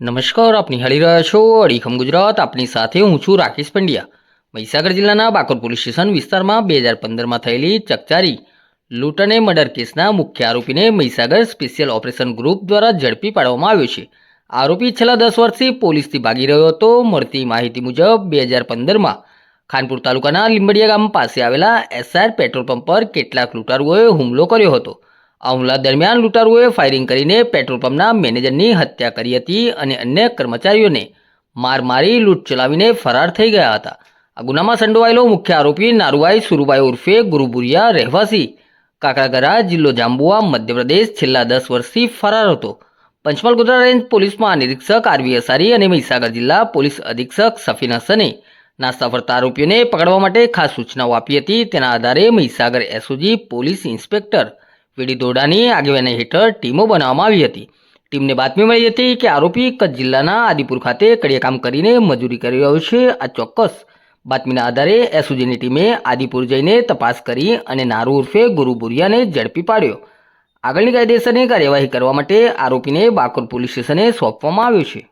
નમસ્કાર, આપ નિહાળી રહ્યા છો અડીખમ ગુજરાત. આપની સાથે હું છું રાકેશ પંડ્યા. મહીસાગર જિલ્લાના બાકોર પોલીસ સ્ટેશન વિસ્તારમાં બે હજાર પંદરમાં થયેલી ચકચારી લૂંટ અને મર્ડર કેસના મુખ્ય આરોપીને મહીસાગર સ્પેશિયલ ઓપરેશન ગ્રુપ દ્વારા ઝડપી પાડવામાં આવ્યો છે. આરોપી છેલ્લા દસ વર્ષથી પોલીસથી ભાગી રહ્યો હતો. મળતી માહિતી મુજબ, બે હજાર પંદરમાં ખાનપુર તાલુકાના લીંબડિયા ગામ પાસે આવેલા એસઆર પેટ્રોલ પંપ પર કેટલાક લૂંટારુઓએ હુમલો કર્યો હતો. આ હુમલા દરમિયાન લૂંટારુઓએ ફાયરિંગ કરીને પેટ્રોલ પંપના મેનેજરની હત્યા કરી હતી અને અન્ય કર્મચારીઓને માર મારી લૂંટ ચલાવીને ફરાર થઈ ગયા હતા. આ ગુનામાં સંડોવાયેલો મુખ્ય આરોપી નારુભાઈ સુરુભાઈ ઉર્ફે ગુરુબુરિયા રહેવાસી. કાકરાગરા જિલ્લો જાંબુઆ મધ્યપ્રદેશ છેલ્લા દસ વર્ષથી ફરાર હતો. પંચમહાલ ગુજરાત રેન્જ પોલીસમાં નિરીક્ષક આરવી અસારી અને મહીસાગર જિલ્લા પોલીસ અધિક્ષક સફીન હસને નાસ્તા ફરતા આરોપીઓને પકડવા માટે ખાસ સૂચનાઓ આપી હતી. તેના આધારે Mahisagar SOG police inspector V D આગેવાની હેઠળ ટીમો બનાવવામાં આવી હતી. ટીમને બાતમી મળી હતી કે આરોપી કચ્છ જિલ્લાના આદિપુર ખાતે કડિયાકામ કરીને મજૂરી કરી રહ્યો છે. આ ચોક્કસ બાતમીના આધારે એસઓજીની ટીમે આદિપુર જઈને તપાસ કરી અને નારુ ઉર્ફે ગુરુ બુરિયાને ઝડપી પાડ્યો. આગળની કાયદેસરની કાર્યવાહી કરવા માટે આરોપીને બાકોર પોલીસ સ્ટેશને સોંપવામાં આવ્યો છે.